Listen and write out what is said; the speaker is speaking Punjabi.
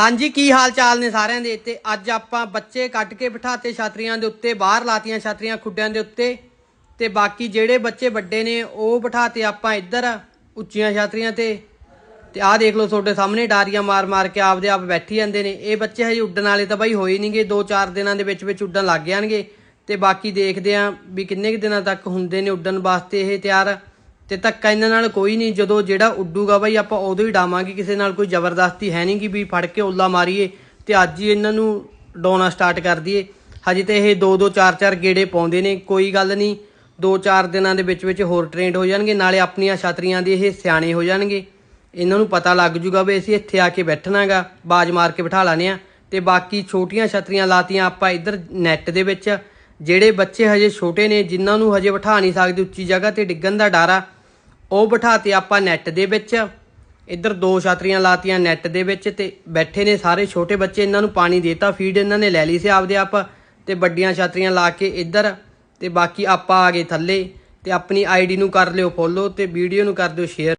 ਹਾਂਜੀ, ਕੀ ਹਾਲ ਚਾਲ ਨੇ ਸਾਰਿਆਂ ਦੇ? ਤੇ ਅੱਜ ਆਪਾਂ ਬੱਚੇ ਕੱਟ ਕੇ ਬਿਠਾਤੇ ਛਾਤਰੀਆਂ ਦੇ ਉੱਤੇ, ਬਾਹਰ ਲਾਤੀਆਂ ਛਾਤਰੀਆਂ ਖੁੱਡਿਆਂ ਦੇ ਉੱਤੇ। ਤੇ ਬਾਕੀ ਜਿਹੜੇ ਬੱਚੇ ਵੱਡੇ ਨੇ, ਉਹ ਬਿਠਾਤੇ ਆਪਾਂ ਇੱਧਰ ਉੱਚੀਆਂ ਛਾਤਰੀਆਂ ਤੇ। ਤੇ ਆਹ ਦੇਖ ਲਓ ਤੁਹਾਡੇ ਸਾਹਮਣੇ ਡਾਰੀਆਂ ਮਾਰ ਮਾਰ ਕੇ ਆਪਦੇ ਆਪ ਬੈਠੀ ਜਾਂਦੇ ਨੇ। ਇਹ ਬੱਚੇ ਹਜੇ ਉੱਡਣ ਵਾਲੇ ਤਾਂ ਬਾਈ ਹੋਏ ਨਹੀਂਗੇ 2-4 ਦਿਨਾਂ ਦੇ ਵਿੱਚ ਵਿੱਚ ਉੱਡਣ ਲੱਗ ਜਾਣਗੇ। ਤੇ ਬਾਕੀ ਦੇਖਦੇ ਆਂ ਵੀ ਕਿੰਨੇ ਕੁ ਦਿਨਾਂ ਤੱਕ ਹੁੰਦੇ ਨੇ ਉੱਡਣ ਵਾਸਤੇ ਇਹ ਤਿਆਰ। ਤੇ ਧੱਕਾ ਇਹਨਾਂ ਨਾਲ ਕੋਈ ਨਹੀਂ, ਜਦੋਂ ਜਿਹੜਾ ਉੱਡੂਗਾ ਬਾਈ ਆਪਾਂ ਉਦੋਂ ਹੀ ਡਾਵਾਂਗੇ, ਕਿਸੇ ਨਾਲ ਕੋਈ ਜ਼ਬਰਦਸਤੀ ਹੈ ਨਹੀਂ ਕਿ ਵੀ ਫੜ ਕੇ ਉੱਲਾ ਮਾਰੀਏ ਤੇ ਅੱਜ ਹੀ ਇਹਨਾਂ ਨੂੰ ਡਾਉਣਾ ਸਟਾਰਟ ਕਰ ਦਈਏ। ਹਜੇ ਤੇ ਇਹ 2 2 4 4 ਗੇੜੇ ਪਾਉਂਦੇ ਨੇ, ਕੋਈ ਗੱਲ ਨਹੀਂ 2-4 ਦਿਨਾਂ ਦੇ ਵਿੱਚ ਵਿੱਚ ਹੋਰ ਟ੍ਰੇਨਡ ਹੋ ਜਾਣਗੇ, ਨਾਲੇ ਆਪਣੀਆਂ ਛਤਰੀਆਂ ਦੇ ਇਹ ਸਿਆਣੇ ਹੋ ਜਾਣਗੇ। ਇਹਨਾਂ ਨੂੰ ਪਤਾ ਲੱਗ ਜੂਗਾ ਵੀ ਅਸੀਂ ਇੱਥੇ ਆ ਕੇ ਬੈਠਣਾਗਾ, ਬਾਜ ਮਾਰ ਕੇ ਬਿਠਾ ਲਾਣੇ ਆ। ਤੇ ਬਾਕੀ ਛੋਟੀਆਂ ਛਤਰੀਆਂ ਲਾਤੀਆਂ ਆਪਾਂ ਇੱਧਰ ਨੈੱਟ ਦੇ ਵਿੱਚ, ਜਿਹੜੇ ਬੱਚੇ ਹਜੇ ਛੋਟੇ ਨੇ, ਜਿਨ੍ਹਾਂ ਨੂੰ ਹਜੇ ਬਿਠਾ ਨਹੀਂ ਸਕਦੇ ਉੱਚੀ ਜਗ੍ਹਾ ਤੇ ਡਿੱਗਣ ਦਾ ਡਰ ਆ ਉਹ ਬਿਠਾਤੇ ਆਪਾਂ ਨੈੱਟ ਦੇ ਵਿੱਚ। ਇੱਧਰ ਦੋ ਛਾਤਰੀਆਂ ਲਾਤੀਆਂ ਨੈੱਟ ਦੇ ਵਿੱਚ ਤੇ ਬੈਠੇ ਨੇ ਸਾਰੇ ਛੋਟੇ ਬੱਚੇ, ਇਹਨਾਂ ਨੂੰ ਪਾਣੀ ਦੇਤਾ ਫੀਡ ਇਹਨਾਂ ਨੇ ਲੈ ਲਈ ਸੀ ਆਪਦੇ ਆਪ ਤੇ ਵੱਡੀਆਂ ਛਾਤਰੀਆਂ ਲਾ ਕੇ ਇੱਧਰ ਤੇ ਬਾਕੀ ਆਪਾਂ ਆ ਗਏ ਥੱਲੇ ਤੇ ਆਪਣੀ ਆਈਡੀ ਨੂੰ ਕਰ ਲਿਓ ਫੋਲੋ ਤੇ ਵੀਡੀਓ ਨੂੰ ਕਰ ਦਿਓ ਸ਼ੇਅਰ